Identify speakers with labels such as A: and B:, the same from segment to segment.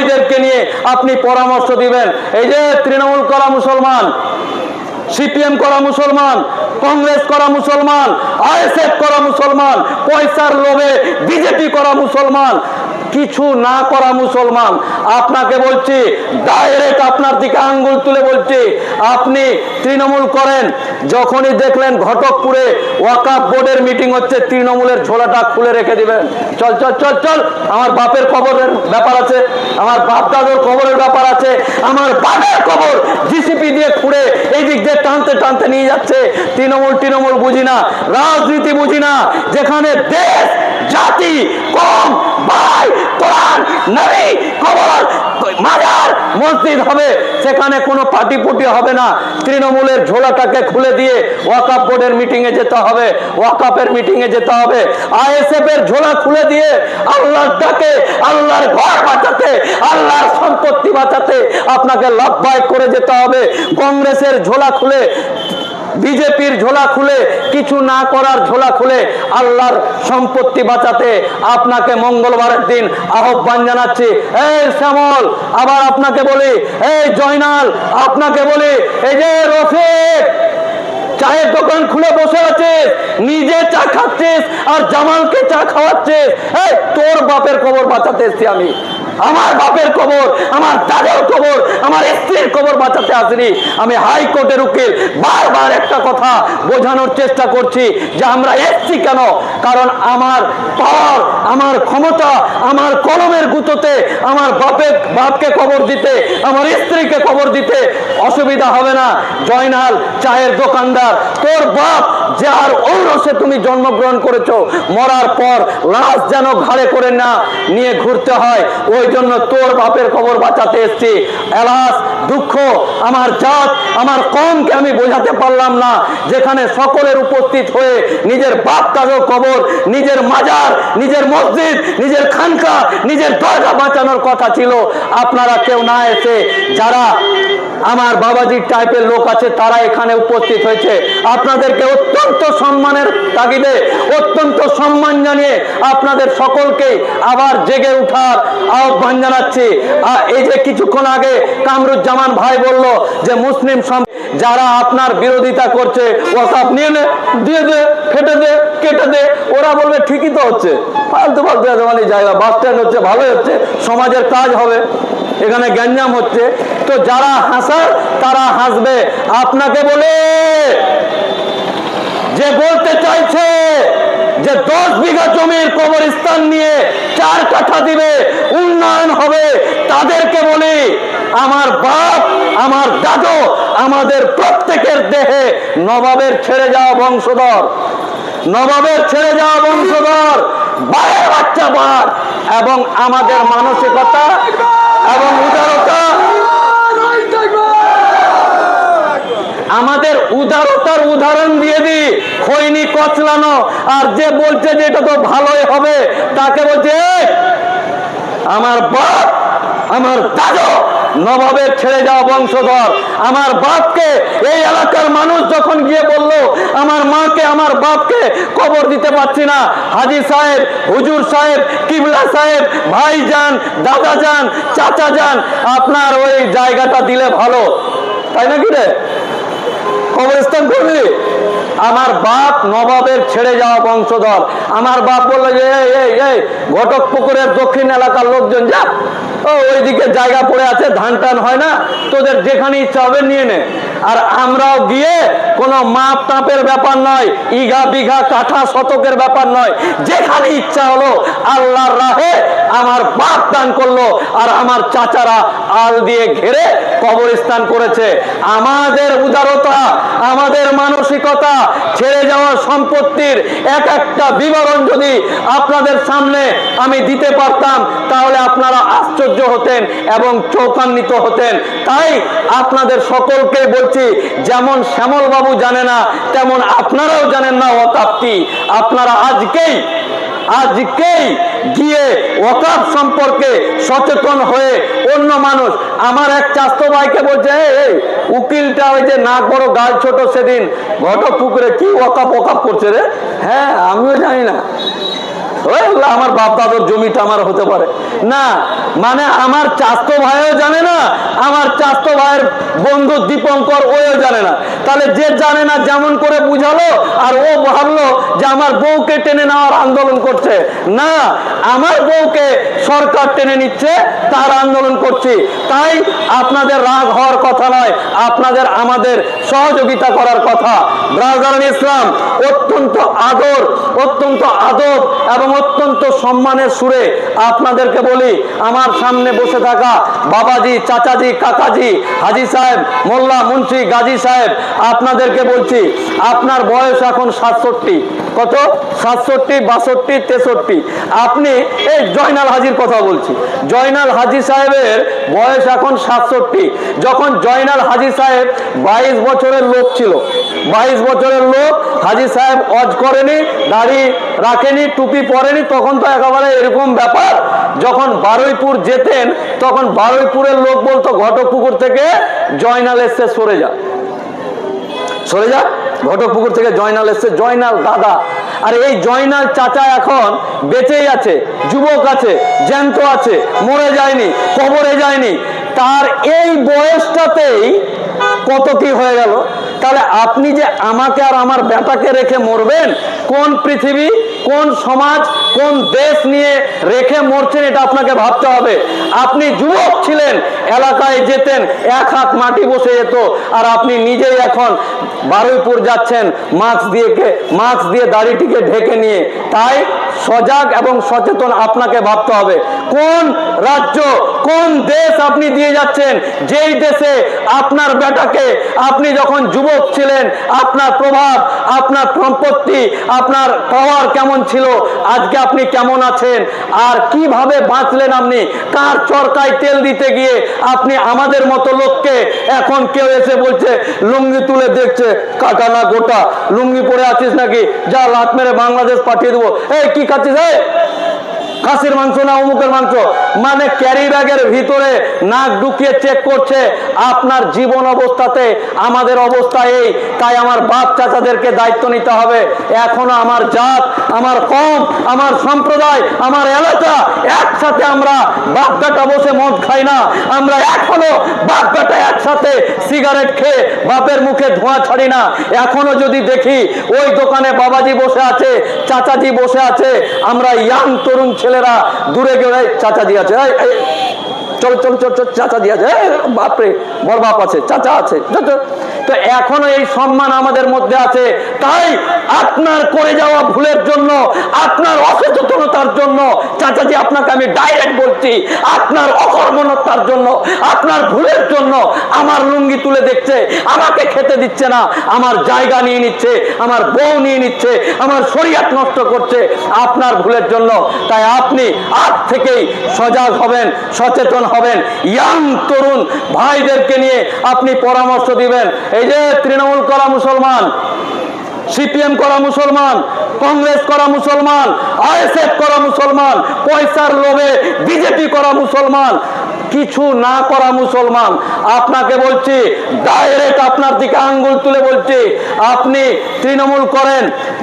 A: ভাইদেরকে নিয়ে আপনি পরামর্শ দিবেন। এই যে তৃণমূল করা মুসলমান, সিপিএম করা মুসলমান, কংগ্রেস করা মুসলমান, আইএসএফ করা মুসলমান, পয়সার লোভে বিজেপি করা মুসলমান কিছু না করা মুসলমান। আপনাকে বলছি ডাইরেক্ট আপনার দিকে আঙ্গুল তুলে বলছি, আপনি তৃণমূল করেন। যখনই দেখলেন ঘটকপুরে ওয়াকাপ বোর্ডের মিটিং হচ্ছে, তৃণমূলের ঝোলাটা খুলে রেখে দিবেন। চল চল চল চল, আমার বাপের কবরের ব্যাপার আছে, আমার বাপ দাদুর কবরের ব্যাপার আছে, আমার বাপের কবর জিসিপি দিয়ে খুঁড়ে এই দিক দিয়ে টানতে টানতে নিয়ে যাচ্ছে। তৃণমূল তৃণমূল বুঝি না রাজনীতি বুঝি না যেখানে দেশ জাতি কম ভাই কোরআন নবী কবর, মাজার, মসজিদ হবে। সেখানে কোনো পার্টি পুটি হবে না। তৃণমূলের ঝোলাটাকে খুলে দিয়ে ওয়াকাপ বোর্ডের মিটিং এ যেতে হবে। ওয়াকাপের মিটিং এ যেতে হবে। আইএসএফ এর ঝোলা খুলে দিয়ে আল্লাহর ডাকে, আল্লাহর ঘর বাঁচাতে, আল্লাহর সম্পত্তি বাঁচাতে আপনাকে লব্বাই করে যেতে হবে। কংগ্রেসের ঝোলা খুলে বিজেপির ঝোলা খুলে, কিছু না করার ঝোলা খুলে আল্লাহর সম্পত্তি বাঁচাতে আপনাকে মঙ্গলবারের দিন আহ্বান জানাচ্ছি। এই শ্যামল, আবার আপনাকে বলি, এই জয়নাল, আপনাকে বলি, এই যে রফিক, চায়ের দোকান খুলে বসে আছিস, নিজে চা খাচ্ছিস আর জামালকে চা খাওয়াচ্ছিস। এই তোর বাপের খবর বাঁচাতে এসছি আমি। আমার বাপের খবর আমার দাদার খবর আমার স্ত্রীর খবর বাঁচাতে আসিনি। আমি হাইকোর্টের উকিল। বারবার একটা কথা বোঝানোর চেষ্টা করছি যে আমরা এসছি কেন? কারণ আমার পাওয়ার, আমার ক্ষমতা, আমার কলমের গুঁতোতে, আমার বাপের, বাপকে খবর দিতে, আমার স্ত্রীকে খবর দিতে অসুবিধা হবে না। জয়নাল চায়ের দোকানদার, তোর বাপ যার ঔরসে তুমি জন্মগ্রহণ করেছ, মরার পর লাশ যেন ঘাড়ে করে না নিয়ে ঘুরতে হয় ওই জন্য তোর বাপের খবর বাঁচাতে এসছি। এলাস, দুঃখ, আমার জাত, আমার কমকে আমি বোঝাতে পারলাম না। যেখানে সকলের উপস্থিত হয়ে নিজের বাপ কাজো কবর, নিজের মাজার, নিজের মসজিদ, নিজের খানকা, নিজের দরগা বাঁচানোর কথা ছিল। আপনারা কেউ না এসে যারা আমার বাবাজির টাইপের লোক আছে, তারা এখানে উপস্থিত হয়েছে। আপনাদেরকে অত্যন্ত সম্মানের তাগিদে, অত্যন্ত সম্মান জানিয়ে আপনাদের সকলকে আবার জেগে উঠার আহ্বান জানাচ্ছি। এই যে কিছুক্ষণ আগে কামরুজ্জামান ভাই বলল যে, মুসলিম যারা আপনার বিরোধিতা করছে ওয়াকাপ নিয়ে নে, দিয়ে দে, ফেটে দে, কেটে দে। ওরা বলবে, ঠিকই তো হচ্ছে। ফালতু ফালতু জায়গা, বাস স্ট্যান্ড হচ্ছে, ভালোই হচ্ছে, সমাজের কাজ হবে। এখানে গ্যাঞ্জাম হচ্ছে। তো যারা হাসার, তারা হাসবে। আপনাকে বলে, যে বলতে চাইছে যে দশ বিঘা জমির কবরস্থান নিয়ে চার কাঠা দিবে, উন্নয়ন হবে, তাদেরকে বলি, আমার বাপ, আমার দাদু, আমাদের প্রত্যেকের দেহে নবাবের ছেড়ে যাওয়া বংশধর, নবাবের ছেড়ে যাওয়া বংশধর বারের বাচ্চা বার এবং আমাদের মানসিকতা এবং উদারতা আমাদের উদারতার উদাহরণ দিয়ে দিই খৈনি কচলানো। আর যে বলছে যে এটা তো ভালোই হবে, তাকে বলছে আমার বাপ আমার দাদু, নবাবের ছেড়ে যাওয়া বংশধর। আমার বাপকে এই এলাকার মানুষ যখন গিয়ে বলল, আমার মাকে, আমার বাপকে কবর দিতে পারছি না। হাজি সাহেব, হুজুর সাহেব, কিবলা সাহেব, ভাই যান, দাদা যান, চাচা যান, আপনার ওই জায়গাটা দিলে ভালো। তাই নাকি রে? কবরস্থান করবি আমার বাপ নবাবের ছেড়ে যাওয়া বংশধর। আমার বাপ বলল যে এই এই ঘটক পুকুরের দক্ষিণ এলাকার লোকজন, যা। ও, ওইদিকে জায়গা পড়ে আছে, ধান টান হয় না। তোদের যেখানে ইচ্ছা হবে নিয়ে নে। আর আমরাও গিয়ে কোনো মাপ টাপের ব্যাপার নয় ইঘা বিঘা কাঠা শতকের ব্যাপার নয়। যেখানে ইচ্ছা হলো আল্লাহর রাহে আমার বাপ দান করল আর আমার চাচারা আল দিয়ে ঘেরে কবরস্থান করেছে। আমাদের উদারতা, আমাদের মানসিকতা ছেড়ে যাওয়া সম্পত্তির এক একটা বিবরণ যদি আপনাদের সামনে আমি দিতে পারতাম, তাহলে আপনারা আশ্চর্য হতেন এবং চৌকান্বিত হতেন। তাই আপনাদের সকলকে বলছি, যেমন শ্যামল বাবু জানে না, তেমন আপনারাও জানেন না ওকাপটি আপনারা আজকেই আজকেই গিয়ে ওকাফ সম্পর্কে সচেতন হয়ে অন্য মানুষ আমার এক চাস্ত ভাইকে বলছে "এই, এই উকিলটা ওই যে নাক বড় গাল ছোট সেদিন ঘটক পুকুরে কি ওকাপ ওকাপ করছে রে? হ্যাঁ আমিও জানি না। আমার বাপ দাদুর জমিটা আমার হতে পারে। না মানে আমার চাস্তো ভাইও জানে না, আমার চাস্তো ভাইয়ের বন্ধু দীপঙ্কর ওও জানে না। তাহলে যে জানে না যেমন করে বুঝালো, আর ও ভাবলো যে আমার বউকে টেনে নেওয়ার আন্দোলন করছে। না, আমার বউকে সরকার টেনে নিচ্ছে, তার আন্দোলন করছি। তাই আপনাদের রাগ হওয়ার কথা নয়, আপনাদের আমাদের সহযোগিতা করার কথা। ব্রাজার ইসলাম অত্যন্ত আদর অত্যন্ত আদব এবং অত্যন্ত সম্মানের সুরে আপনাদেরকে বলি, আমার সামনে বসে থাকা বাবাজি, চাচাজি, কাকাজি, হাজি সাহেব, মোল্লা, মুন্সি, গাজী সাহেব, আপনাদেরকে বলছি, আপনার বয়স এখন সাতষট্টি। কত? সাতষট্টি, বাষট্টি, তেষট্টি। আপনি এই জয়নাল হাজির কথা বলছি। জয়নাল হাজি সাহেবের বয়স এখন সাতষট্টি। যখন জয়নাল হাজি সাহেব বাইশ বছরের লোক ছিল, বাইশ বছরের লোক হাজি সাহেব অজ করেনি, দাড়ি রাখেনি, টুপি পরেনি তখন তো একেবারে এরকম ব্যাপার। যখন বারুইপুর যেতেন, তখন বারুইপুরের লোক বলতো, ঘটকপুকুর থেকে জয়নাল এসছে, সরে যা। সরে যা, ঘটকপুকুর থেকে জয়নাল এসছে, জয়নাল দাদা। আর এই জয়নাল চাচা এখন বেঁচেই আছে, যুবক আছে, জ্যান্ত আছে, মরে যায়নি, কবরে যায়নি। তার এই বয়সটাতেই কত কি হয়ে গেল? তাহলে আপনি যে আমাকে আর আমার বেটাকে রেখে মরবেন, কোন পৃথিবী? কোন সমাজ, কোন দেশ নিয়ে রেখে মরছেন এটা আপনাকে ভাবতে হবে। আপনি যুবক ছিলেন, এলাকায় যেতেন, এক হাত মাটি বসে যেত, আর আপনি নিজেই এখন বারুইপুর যাচ্ছেন মাস্ক দিয়ে মাস্ক দিয়ে দাড়িটিকে ঢেকে নিয়ে। তাই সজাগ এবং সচেতন আপনাকে ভাবতে হবে। কোন রাজ্য, কোন দেশ আপনি দিয়ে যাচ্ছেন? যেই দেশে আপনার বেটাকে আপনি যখন যুবক ছিলেন, আপনার প্রভাব, আপনার সম্পত্তি, আপনার পাওয়ার কেমন ছিল, আজকে আপনি কেমন আছেন? আর কীভাবে বাঁচলেন আপনি? কার চরকায় তেল দিতে গিয়ে আপনি আমাদের মতো লোককে এখন কেউ এসে বলছে, লুঙ্গি তুলে দেখছে, কাটা না গোটা, লুঙ্গি পরে আছিস নাকি? যা লাত মেরে বাংলাদেশ পাঠিয়ে দেবো। এই, কি খাচ্ছিস এই খাসির মাংস না অমুকের মাংস? মানে ক্যারি ব্যাগের ভিতরে নাক ঢুকিয়ে চেক করছে, আপনার জীবন অবস্থাতে আমাদের অবস্থা এই, তাই আমার বাপ চাচাদেরকে দায়িত্ব নিতে হবে। এখনও আমার জাত, আমার কম, আমার সম্প্রদায়, আমার এলাকা, একসাথে আমরা বাপগাটা বসে মদ খাই না। আমরা এখনও বাপগাটা একসাথে সিগারেট খেয়ে বাপের মুখে ধোঁয়া ছাড়ি না। এখনও যদি দেখি ওই দোকানে বাবাজি বসে আছে, চাচাজি বসে আছে, আমরা ইয়াং তরুণ ছেলেরা দূরে গেলে চাচা দিয়ে আছে চল চল চল চল, চাচা দিয়ে আছে বাপরে, বড় বাপ আছে, চাচা আছে। তো এখনও এই সম্মান আমাদের মধ্যে আছে। তাই আপনার করে যাওয়া ভুলের জন্য, আপনার অসচেতনতার জন্য, চাচাজি আপনাকে আমি ডাইরেক্ট বলছি, আপনার অকর্মণতার জন্য, আপনার ভুলের জন্য আমার লুঙ্গি তুলে দেখছে, আমাকে খেতে দিচ্ছে না, আমার জায়গা নিয়ে নিচ্ছে, আমার বউ নিয়ে নিচ্ছে, আমার শরীয়ত নষ্ট করছে আপনার ভুলের জন্য। তাই আপনি আজ থেকেই সজাগ হবেন, সচেতন হবেন। ইয়াং তরুণ ভাইদেরকে নিয়ে আপনি পরামর্শ দিবেন এই যে তৃণমূল করা মুসলমান, সিপিএম করা মুসলমান, কংগ্রেস করা মুসলমান, আইএসএফ করা মুসলমান, পয়সার লোভে বিজেপি করা মুসলমান কিছু না করা মুসলমান। আপনাকে বলছি ডাইরেক্ট আপনার দিকে আঙ্গুল তুলে বলছি, আপনি তৃণমূল করেন।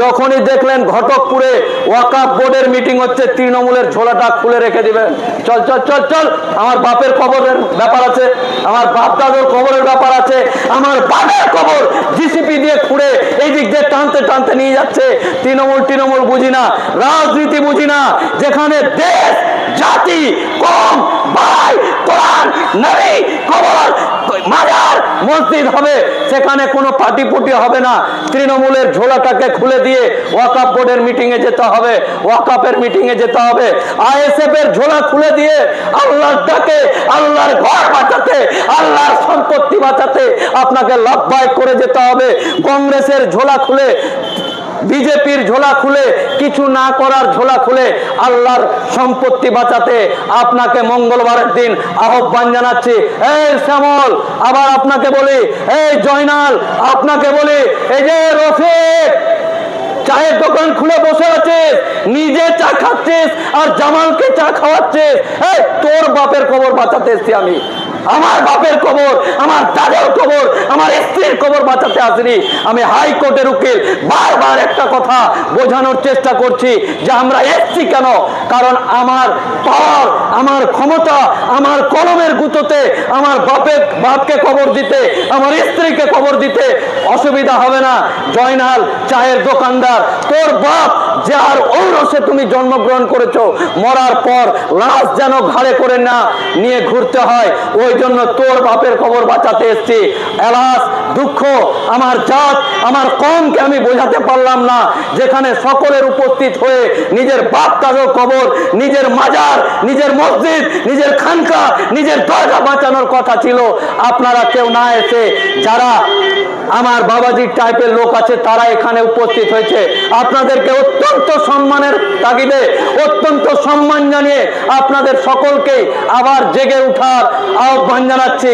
A: যখনই দেখলেন ঘটকপুরে ওয়াকাফ বোর্ডের মিটিং হচ্ছে, তৃণমূলের ঝোলাটা খুলে রেখে দিবেন। চল চল চল চল, আমার বাপের কবরের ব্যাপার আছে, আমার বাপ দাদুর কবরের ব্যাপার আছে, আমার বাপের কবর জিসিপি দিয়ে খুঁড়ে এই দিক দিয়ে টানতে টানতে নিয়ে যাচ্ছে। তৃণমূল তৃণমূল বুঝি না রাজনীতি বুঝি না যেখানে দেশ জাতি কম ভাই কোরআন, নবী কবর মাজার, মসজিদ হবে। সেখানে কোনো পার্টি পুটি হবে না। তৃণমূলের ঝোলাটাকে খুলে দিয়ে ওয়াকাপ বোর্ডের মিটিং এ যেতে হবে। ওয়াকাপের মিটিং এ যেতে হবে। আইএসএফ এর ঝোলা খুলে দিয়ে আল্লাহর ডাকে, আল্লাহর ঘর বাঁচাতে, আল্লাহর সম্পত্তি বাঁচাতে আপনাকে লব্বায় করে যেতে হবে। কংগ্রেসের ঝোলা খুলে বিজেপির ঝোলা খুলে, কিছু না করার ঝোলা খুলে আল্লাহর সম্পত্তি বাঁচাতে আপনাকে মঙ্গলবারের দিন আহ্বান জানাচ্ছি। এই শ্যামল, আবার আপনাকে বলি, এই জয়নাল, আপনাকে বলি, এই যে রফিক, চায়ের দোকান খুলে বসে আছিস, নিজে চা খাচ্ছিস আর জামালকে চা খাওয়াচ্ছিস। তোর বাপের কবর বাঁচাতে এসছি আমি। আমার বাপের কবর, আমার দাদার কবর, আমার স্ত্রীর কবর বাঁচাতে আসিনি। আমি হাইকোর্টের উকিল। বারবার একটা কথা বোঝানোর চেষ্টা করছি যে আমরা এসছি কেন? কারণ আমার পাওয়ার, আমার ক্ষমতা, আমার কলমের গুঁতোতে, আমার বাপের, বাপকে কবর দিতে, আমার স্ত্রীকে কবর দিতে অসুবিধা হবে না। জয়নাল চায়ের দোকানদার, তোর বাপ যার ঔরসে তুমি জন্মগ্রহণ করেছ, মরার পর লাশ যেন ঘাড়ে করে না নিয়ে ঘুরতে হয়, ওই জন্য তোর বাপের কবর বাঁচাতে এসছি। এলাস, দুঃখ, আমার জাত, আমার কমকে আমি বোঝাতে পারলাম না। যেখানে সকলের উপস্থিত হয়ে নিজের বাপ কাজও কবর, নিজের মাজার, নিজের মসজিদ, নিজের খানকা, নিজের দরজা বাঁচানোর কথা ছিল। আপনারা কেউ না এসে যারা আমার বাবাজির টাইপের লোক আছে, তারা এখানে উপস্থিত হয়েছে। আপনাদেরকে অত্যন্ত সম্মানের তাগিদে, অত্যন্ত সম্মান জানিয়ে আপনাদের সকলকে আবার জেগে উঠার আহ্বান জানাচ্ছি।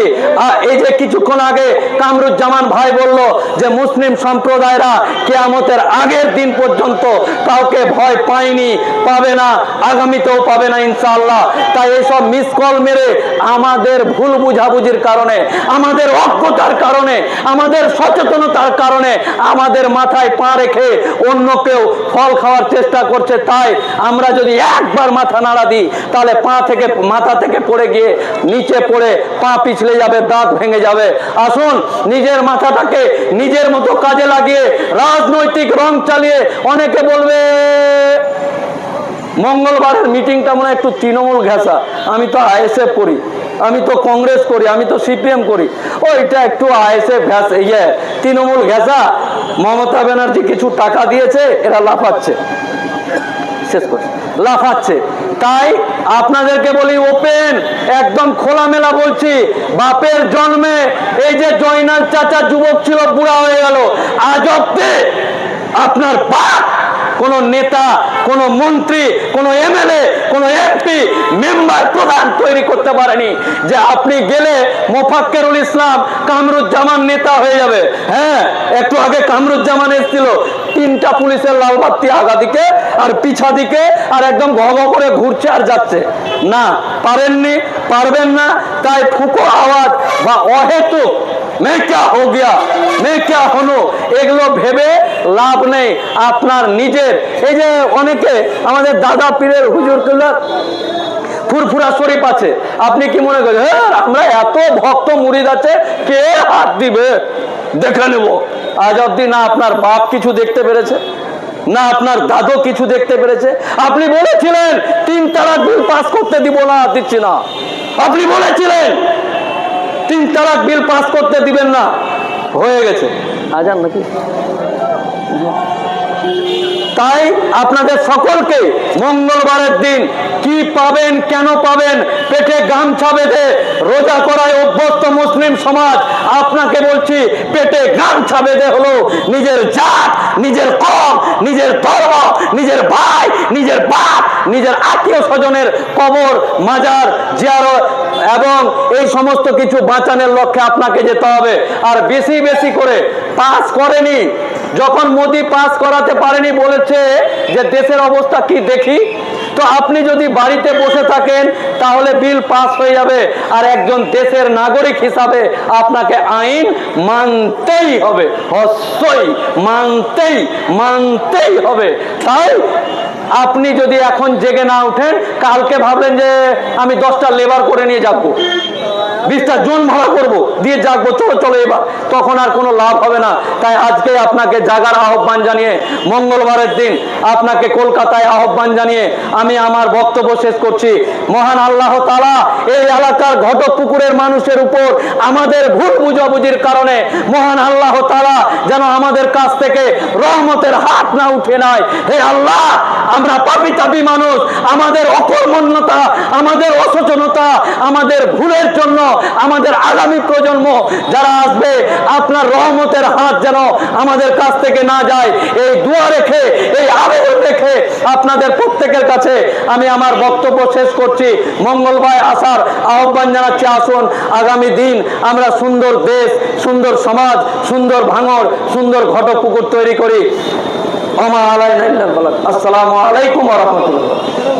A: এই যে কিছুক্ষণ আগে কামরুজ্জামান ভাই বলল যে, মুসলিম সম্প্রদায়রা কেয়ামতের আগের দিন পর্যন্ত কাউকে ভয় পায়নি, পাবে না, আগামীতেও পাবে না ইনশাআল্লাহ। তাই এসব মিস কল মেরে আমাদের ভুল বুঝাবুঝির কারণে, আমাদের অজ্ঞতার কারণে, আমাদের সচেতনতার কারণে আমাদের মাথায় পা রেখে অন্য কেউ ফল খাওয়ার চেষ্টা করছে, তাই আমরা যদি একবার মাথা নাড়া দিই, তাহলে পা থেকে, মাথা থেকে পড়ে গিয়ে নিচে পড়ে পা পিছলে যাবে, দাঁত ভেঙে যাবে। আসুন, নিজের মাথাটাকে নিজের মতো কাজে লাগিয়ে, রাজনৈতিক রং চালিয়ে অনেকে বলবে, মঙ্গলবারের মিটিংটা মনে একটু তৃণমূল ঘেঁষা। আমি তো আইএসএফ করি আমি তো কংগ্রেস করি, আমি তো সিপিএম করি। ওইটা একটু আইএসএফ ঘ্যাস ইয়ে তৃণমূল ঘেঁষা। মমতা ব্যানার্জি কিছু টাকা দিয়েছে, এরা লাফাচ্ছে। শেষ করছি লাফাচ্ছে। তাই আপনাদেরকে বলি ওপেন একদম খোলামেলা বলছি, বাপের জন্মে এই যে জয়নাল চাচা যুবক ছিল, বুড়া হয়ে গেল, আজ আপনার বাপ কোন নেতা, কোন মন্ত্রী, কোন এমএলএ কোন মেম্বার প্রধান তৈরি করতে পারেনি, যে আপনি গেলে মোফাক্কেরুল ইসলাম কামরুজ্জামান নেতা হয়ে যাবে। হ্যাঁ একটু আগে কামরুজ্জামান এসেছিল, তিনটা পুলিশের লাল বাতি আগা দিকে আর পিছা দিকে আর একদম ঘ করে ঘুরছে আর যাচ্ছে। না, পারেননি, পারবেন না, তাই ফুকো আওয়াজ বা অহেতুক মে ক্যা হো গিয়া মে ক্যা হনো এগুলো ভেবে লাভ নেই, আপনার নিজের। এই যে অনেকে আমাদের দাদা পীরের হুজুর ফুরফুরা শরীফ আছে। আপনি কি মনে করেন হ্যাঁ আমরা এত ভক্ত মুরিদ আছে, কে হাত দিবে? দেখে নেব। আজ অব্দি না আপনার বাপ কিছু দেখতে পেরেছে, না আপনার দাদু কিছু দেখতে পেরেছে। আপনি বলেছিলেন, তিন তালাক বিল পাস করতে দিব না, দিচ্ছি না। আপনি বলেছিলেন, তিন তালাক বিল পাস করতে দিবেন না। হয়ে গেছে। আজান নাকি? তাই আপনাদের সকলকে মঙ্গলবারের দিন কি পাবেন, কেন পাবেন, পেটে গামছা বেঁধে রোজা করায় অভ্যস্ত মুসলিম সমাজ, আপনাকে বলছি, পেটে গামছা বেঁধে হলো নিজের জাত, নিজের কম, নিজের ধর্ম, নিজের ভাই, নিজের বাপ, নিজের আত্মীয় স্বজনের কবর, মাজার, জিয়ারত এবং এই সমস্ত কিছু বাঁচানোর লক্ষ্যে আপনাকে যেতে হবে। আর বেশি বেশি করে পাস করেনি যখন মোদি পাস করাতে পারেনি বলেছে যে দেশের অবস্থা কি দেখি, তো আপনি যদি বাড়িতে বসে থাকেন, তাহলে বিল পাস হয়ে যাবে। আর একজন দেশের নাগরিক হিসাবে আপনাকে আইন মানতেই হবে হস্যই মানতেই মানতেই হবে। তাই আপনি যদি এখন জেগে না উঠেন কালকে ভাবলেন যে আমি দশটা লেবার করে নিয়ে যাব। বিশটা জোন ভাড়া করব। দিয়ে জাগবো। চলো চলো এবার। তখন আর কোনো লাভ হবে না। তাই আজকে আপনাকে জাগার আহ্বান জানিয়ে মঙ্গলবারের দিন আপনাকে কলকাতায় আহ্বান জানিয়ে আমি আমার বক্তব্য শেষ করছি। মহান আল্লাহ তালা এই এলাকার ঘটক পুকুরের মানুষের উপর আমাদের ভুল বুঝাবুঝির কারণে মহান আল্লাহ তালা যেন আমাদের কাছ থেকে রহমতের হাত না উঠে নেয় হে আল্লাহ, আমরা পাপি তাপি মানুষ। আমাদের অকর্মণ্যতা, আমাদের অসচেতনতা আমাদের ভুলের জন্য আমাদের আগামী প্রজন্ম যারা আসবে, আপনার রহমতের হাত যেন আমাদের কাছ থেকে না যায়। এই দোয়া রেখে, এই আবেদন রেখে আপনাদের প্রত্যেকের কাছে আমি আমার বক্তব্য শেষ করছি। মঙ্গলবার আসার আহ্বান জানাচ্ছি, আসুন, আগামী দিন আমরা সুন্দর দেশ, সুন্দর সমাজ, সুন্দর ভাঙর সুন্দর ঘটক পুকুর তৈরি করি। আমা আলাইনা ইল্লাল বালাগ। আসসালামু আলাইকুম রাহমাতুল্লাহ।